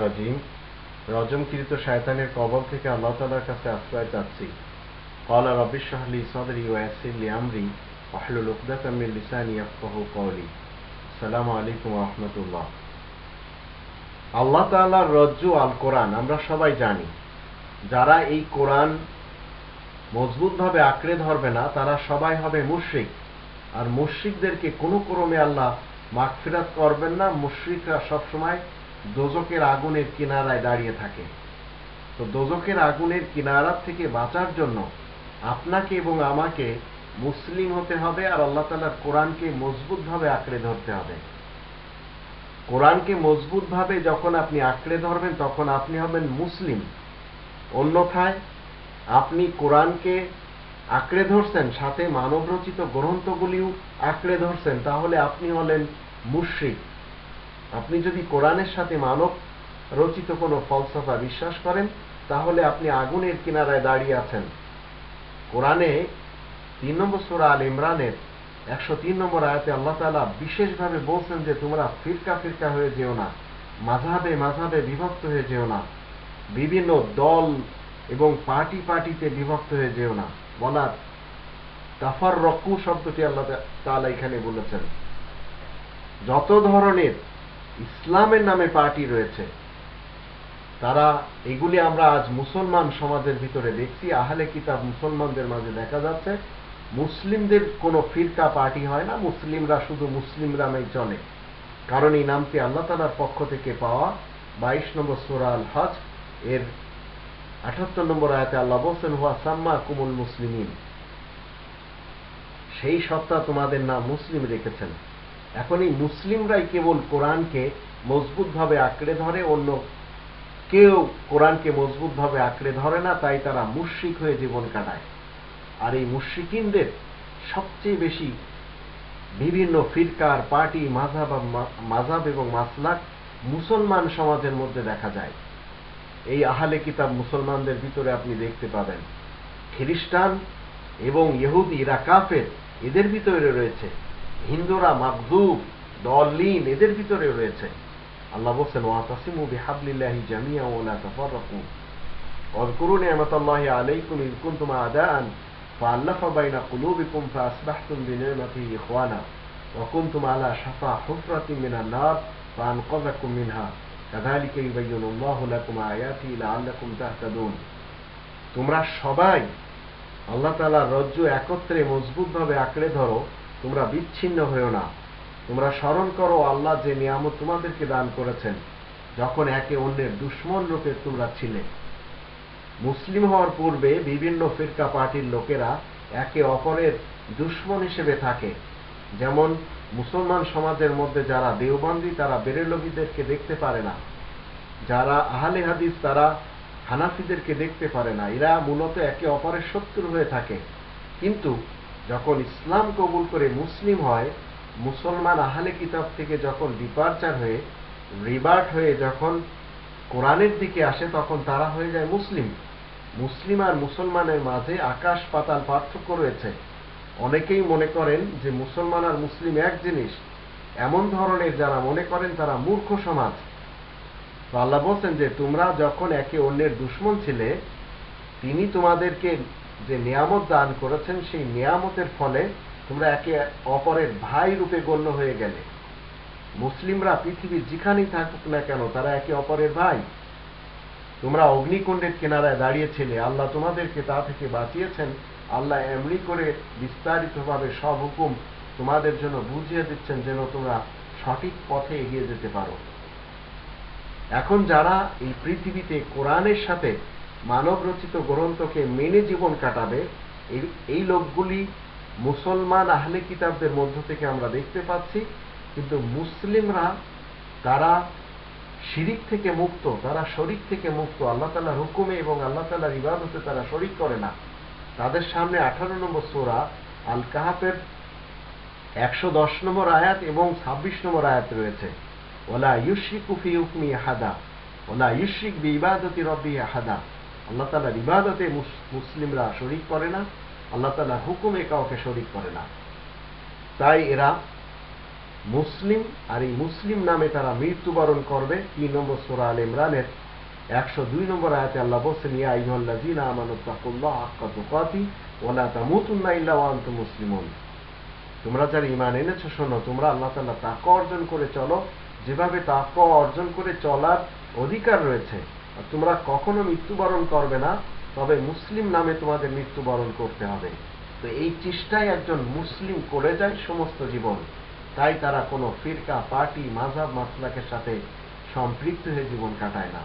রাজিম। শায়তানের কবল থেকে আল্লাহ তালার কাছে আশ্রয় চাচ্ছি। কলা সদরি ওয়াসিল্লি আমরি লিসানি আফকাহ কৌলি সালাম আলাইকুম রহমতুল্লাহ। আল্লাহ রজ্জু আল কোরআন, আমরা সবাই জানি। যারা এই কোরআন মজবুতভাবে আঁকড়ে ধরবে না, তারা সবাই হবে মুশ্রিক। আর মুশ্রিকদেরকে কোনো ক্রমে আল্লাহ মাগফিরাত করবেন না, মুশরিকরা সবসময় দোজকের আগুনের কিনারায় দাঁড়িয়ে থাকে। তো দোজকের আগুনের কিনারার থেকে বাঁচার জন্য আপনাকে এবং আমাকে মুসলিম হতে হবে আর আল্লাহ তালার কোরআনকে মজবুতভাবে আঁকড়ে ধরতে হবে। কোরআনকে মজবুতভাবে যখন আপনি আঁকড়ে ধরবেন, তখন আপনি হবেন মুসলিম। অন্যথায় আপনি কোরআনকে আঁকড়ে ধরছেন, সাথে মানবরচিত গ্রন্থগুলিও আঁকড়ে ধরছেন, তাহলে আপনি হলেন মুশ্রিক। আপনি যদি কোরআনের সাথে মানব রচিত কোনো ফলসফা বিশ্বাস করেন, তাহলে আপনি আগুনের কিনারায় দাঁড়িয়ে আছেন। কোরআনে তিন নম্বর সুরা আল ইমরানের একশো তিন নম্বর আয়াতে আল্লাহ তালা বিশেষভাবে বলছেন যে, তোমরা ফিরকা ফিরকা হয়ে যেও না, মাঝাবে মাঝাবে বিভক্ত হয়ে যেও না, বিভিন্ন দল এবং পার্টি পার্টিতে বিভক্ত হয়ে যেও না। বলার। তাফার রকু শব্দটি আল্লাহ তালা এখানে বলেছেন। যত ধরনের ইসলামের নামে পার্টি রয়েছে, তারা এগুলি আমরা আজ মুসলমান সমাজের ভিতরে দেখছি, আহলে কিতাব মুসলমানদের মাঝে দেখা যাচ্ছে, মুসলিমদের কোনো ফিরকা পার্টি হয় না, মুসলিমরা শুধু মুসলিম নামেই চলে। কারণ এই নামটি আল্লাহ তালার পক্ষ থেকে পাওয়া বাইশ নম্বর সোরা আল হজ এর আঠাত্তর নম্বর আয়াতে আল্লাহ বলছেন, হুয়া সাম্মা কুমুল মুসলিমিন। সেই সত্তা তোমাদের নাম মুসলিম রেখেছেন। এখন এই মুসলিমরাই কেবল কোরআনকে মজবুতভাবে আঁকড়ে ধরে, অন্য কেউ কোরআনকে মজবুতভাবে আঁকড়ে ধরে না, তাই তারা মুশ্রিক হয়ে জীবন কাটায়। আর এই মুশ্রিকিনদের সবচেয়ে বেশি বিভিন্ন ফিরকার, পার্টি মাঝাব মাঝাব এবং মাসলাক মুসলমান সমাজের মধ্যে দেখা যায়। এই আহালে কিতাব মুসলমানদের ভিতরে আপনি দেখতে পাবেন খ্রিস্টান এবং ইহুদি এরা কাফের এদের ভিতরে রয়েছে হিন্দুরা মাকজুব দলিন এদের ভিতরে রয়েছে আল্লাহ বলছেন ওয়াতাসিমু বিহাবলিল্লাহি জামিয়া ওয়া লা তাফাররাকু واذكروا نعمة الله عليكم إذ كنتم أعداء فألف بين قلوبكم فأصبحتم بنعمته إخوانا وكنتم على شفا حفرة من النار فأنقذكم منها কাদালিকে ইবাইয়ুন আল্লাহ লাকুম আয়াতি লাআল্লাকুম তাহতাদুন তোমরা সবাই আল্লাহ তাআলার রজ্জ একত্রে মজবুতভাবে আঁকড়ে ধরো, তোমরা বিচ্ছিন্ন হয়েও না। তোমরা স্মরণ করো আল্লাহ যে নিয়ামত তোমাদেরকে দান করেছেন, যখন একে অন্যের দুশ্মন রূপে তোমরা ছিলে। মুসলিম হওয়ার পূর্বে বিভিন্ন ফিরকা পার্টির লোকেরা একে অপরের দুশ্মন হিসেবে থাকে। যেমন মুসলমান সমাজের মধ্যে যারা দেওবন্দি তারা বেরেলবিদেরকে দেখতে পারে না। যারা আহলে হাদিস, তারা হানাফিদেরকে দেখতে পারে না। এরা মূলত একে অপরের শত্রু হয়ে থাকে। কিন্তু যখন ইসলাম কবুল করে মুসলিম হয়, মুসলমান আহলে কিতাব থেকে যখন ডিপার্চার হয়ে রিবার্ট হয়ে যখন কোরআনের দিকে আসে, তখন তারা হয়ে যায় মুসলিম। মুসলিম আর মুসলমানের মাঝে আকাশ পাতাল পার্থক্য রয়েছে। অনেকেই মনে করেন যে মুসলমান আর মুসলিম এক জিনিস, এমন ধরনের যারা মনে করেন তারা মূর্খ সমাজ। আল্লাহ বলছেন যে, তোমরা যখন একে অন্যের দুশ্মন ছিলে, তিনি তোমাদেরকে যে নিয়ামত দান করেছেন, সেই নিয়ামতের ফলে তোমরা একে অপরের ভাই রূপে গণ্য হয়ে গেলে। মুসলিমরা পৃথিবীর যেখানেই থাকুক না কেন, তারা একে অপরের ভাই। তোমরা অগ্নিকুণ্ডের কিনারায় দাঁড়িয়েছিলে আল্লাহ তোমাদেরকে তা থেকে বাঁচিয়েছেন। আল্লাহ এমনি করে বিস্তারিতভাবে সব হুকুম তোমাদের জন্য বুঝিয়ে দিচ্ছেন যেন তোমরা সঠিক পথে এগিয়ে যেতে পারো। এখন যারা এই পৃথিবীতে কোরআনের সাথে মানব রচিত গ্রন্থকে মেনে জীবন কাটাবে, এই লোকগুলি মুসলমান আহলে কিতাবদের মধ্য থেকে আমরা দেখতে পাচ্ছি, কিন্তু মুসলিমরা তারা শিরিক থেকে মুক্ত, তারা শরিক থেকে মুক্ত। আল্লাহ তালার হুকুমে এবং আল্লাহ তালার ইবাদতে তারা শরিক করে না। তাদের সামনে আঠারো নম্বর সোরা আল কাহাফের একশো দশ নম্বর আয়াত এবং ছাব্বিশ নম্বর আয়াত রয়েছে। ওলা ইউশিক উফি উকমি হাদা ওলা ইউশিক বি ইবাদতি রব্বি হাদা আল্লাহ তালার ইবাদতে মুসলিমরা শরিক করে না, আল্লাহ তালার হুকুমে কাউকে শরিক করে না। তাই এরা মুসলিম আর এই মুসলিম নামে তারা মৃত্যুবরণ করবে। তিন নম্বর সোরা আল ইমরানের একশো দুই নম্বর আয়াতে আল্লাহ বলছেন, ইয়া তামুতুন্না ইল্লা তোমরা যারা ঈমান এনেছো, শোনো, তোমরা আল্লাহ অর্জন করে চলো। যেভাবে অর্জন করে চলার অধিকার রয়েছে, আর তোমরা কখনো মৃত্যুবরণ করবে না, তবে মুসলিম নামে তোমাদের মৃত্যুবরণ করতে হবে। তো এই চেষ্টায় একজন মুসলিম করে যায় সমস্ত জীবন। তাই তারা কোনো ফিরকা, পার্টি মাঝাব মাসলাকের সাথে সম্পৃক্ত হয়ে জীবন কাটায় না।